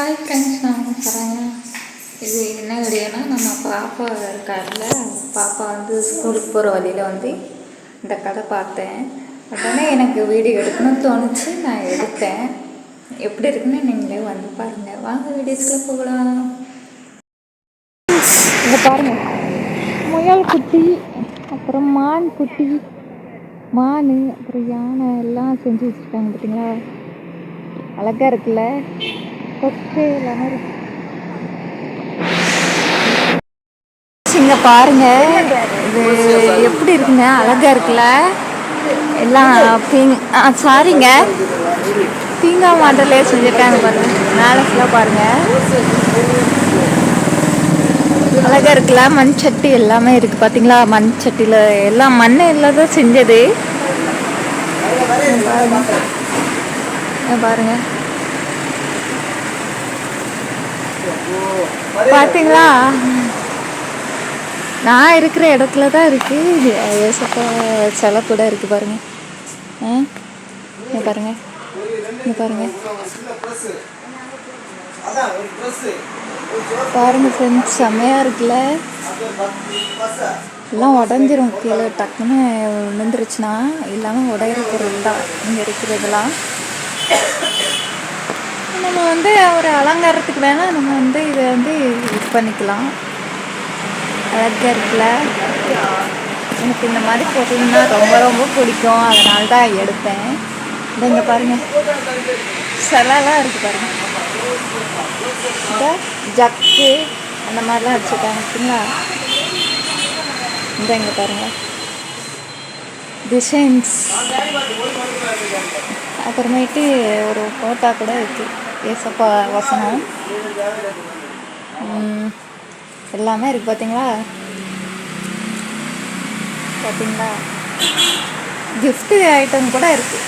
Hi friends நான் சரண்யா இது என்ன வீடியோனா நம்ம பாப்பா இருக்கார்ல பாப்பா வந்து ஸ்கூலுக்கு போகிற வழியில் வந்து இந்த கதை பார்த்தேன். உடனே எனக்கு வீடியோ எடுக்கணும்னு தோணுச்சு நான் எடுத்தேன். எப்படி இருக்குன்னு நீங்களே வந்து பாருங்கள் வாங்க வீடியோஸ்க்கு போகலாம். இதை பாருங்கள் முயல் குட்டி அப்புறம் மான் குட்டி மான் அப்புறம் யானை எல்லாம் செஞ்சு வச்சுருக்காங்க பார்த்தீங்களா அழகாக இருக்குல்ல? கொக்கு பாருங்க. இது எப்படி இருக்குங்க? அழகா இருக்குல்ல? எல்லாம் பீங் ஆ சாரிங்க. பீங்கா மாடலே செஞ்சுருக்காங்க பாருங்க. மேலே ஃபுல்லாக பாருங்க. அழகா இருக்குல்ல? மண் சட்டி எல்லாமே இருக்கு பாத்தீங்களா? மண் சட்டியில் எல்லாம் மண் இல்லாத செஞ்சது. பாருங்க. பார்த்தீங்களா நான் இருக்கிற இடத்துல தான் இருக்குது ஏசப்பா சிலை கூட இருக்குது பாருங்க. ஆ? இங்கே பாருங்க. இங்கே பாருங்க. பாருங்க ஃப்ரெண்ட்ஸ் செம்மையாக இருக்குல்ல? எல்லாம் உடஞ்சிரும் கீழே. டக்குன்னு விழுந்துருச்சுன்னா இல்லாமல் உடையிற பொருள் தான் இங்கே இருக்கிறதெல்லாம். நம்ம வந்து ஒரு அலங்காரத்துக்கு வேணால் நம்ம வந்து இதை வந்து இது பண்ணிக்கலாம். அழகாக இருக்குல்ல? எனக்கு இந்த மாதிரி பொருள்னா ரொம்ப ரொம்ப பிடிக்கும். அதனால தான் எடுத்தேன். இந்த இங்கே பாருங்கள் சிலலாம் இருக்குது பாருங்கள் ஜக்கு அந்த மாதிரிலாம் வச்சுருக்காங்க. பார்த்தீங்களா இந்த இங்கே பாருங்கள் டிசைன்ஸ் அப்புறமேட்டு ஒரு ஃபோட்டா கூட இருக்குது ஏசப்பா வசனம். எல்லாமே இருக்குது பார்த்தீங்களா பார்த்தீங்களா கிஃப்ட் ஐட்டம் கூட இருக்குது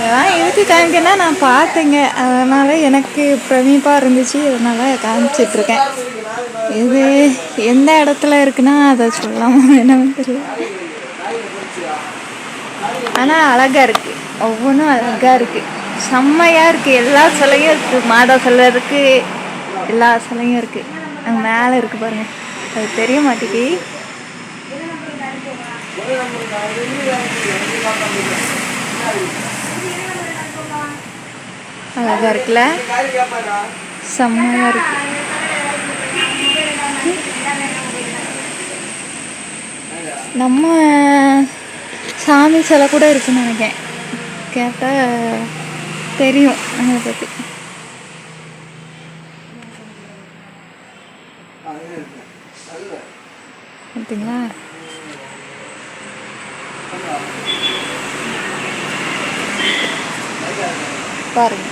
இதெல்லாம் எதுக்கு காமிக்கன்னா நான் பார்த்தேங்க. அதனால் எனக்கு பிரமிப்பாக இருந்துச்சு. அதனால் காமிச்சிட்ருக்கேன். இது எந்த இடத்துல இருக்குன்னா அதை சொல்லாம என்னன்னு தெரியல. ஆனால் அழகாக இருக்குது ஒவ்வொன்றும் அழகாக இருக்குது செம்மையாக இருக்குது எல்லா சிலையும் இருக்குது மாதா சிலை இருக்குது எல்லா சிலையும் இருக்குது அங்கே மேலே இருக்குது பாருங்கள் அது தெரிய மாட்டேங்கி அழகாக இருக்குல்ல? செம்மையாக இருக்கு. நம்ம சாமி சிலை கூட இருக்குன்னு நினைக்கிறேன். கேட்டால் தெரியும் அதை பற்றி பார்த்தீங்களா பாருங்க.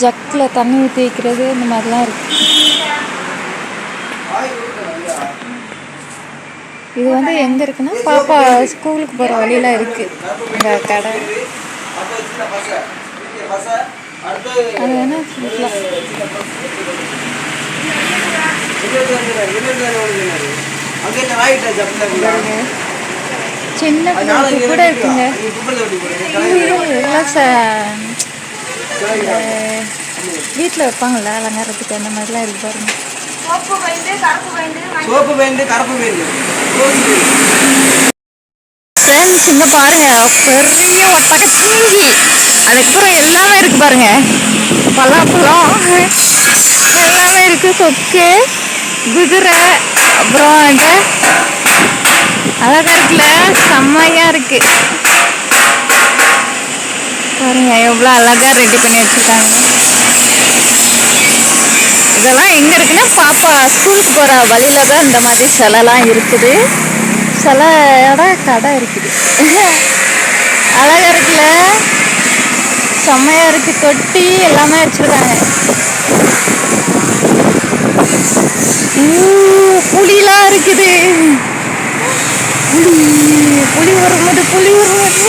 ஜக்கில் தண்ணி ஊற்றி வைக்கிறது இந்த மாதிரிலாம் இருக்கு. இது வந்து எங்கே இருக்குன்னா பாப்பா ஸ்கூலுக்கு போகிற வழியில் இருக்குது இந்த கடை. அது வேணா சின்ன பிள்ளைக்கு கூட இருக்குங்க. எல்லாம் ச வீட்டில் வைப்பாங்கள்ல அலங்காரத்துக்கு அந்த மாதிரிலாம் இருக்கு பாருங்க. சோப்பு பெயிண்ட் கருப்பு பெயிண்ட் ஃப்ரெண்ட்ஸ் இங்கே பாருங்க பெரிய ஒட்டக தீங்கி அதுக்கப்புறம் எல்லாமே இருக்கு பாருங்க. பலாப்பழம் எல்லாமே இருக்கு. சொக்கு குதிரை அப்புறம் வந்து அழகா இருக்குல்ல செம்மையா இருக்கு. பாருங்க எவ்வளோ அழகா ரெடி பண்ணி வச்சிருக்காங்க. இதெல்லாம் எங்க இருக்குன்னா பாப்பா ஸ்கூலுக்கு போற வழியில தான் இந்த மாதிரி சிலைலாம் இருக்குது. சிலையோட கடை இருக்குது. அழகாக இருக்குல்ல? செம்மையா இருக்கு. தொட்டி எல்லாமே வச்சிருக்காங்க. புளிலாம் இருக்குது. புளி புளி வரும்போது புளி வரும்போது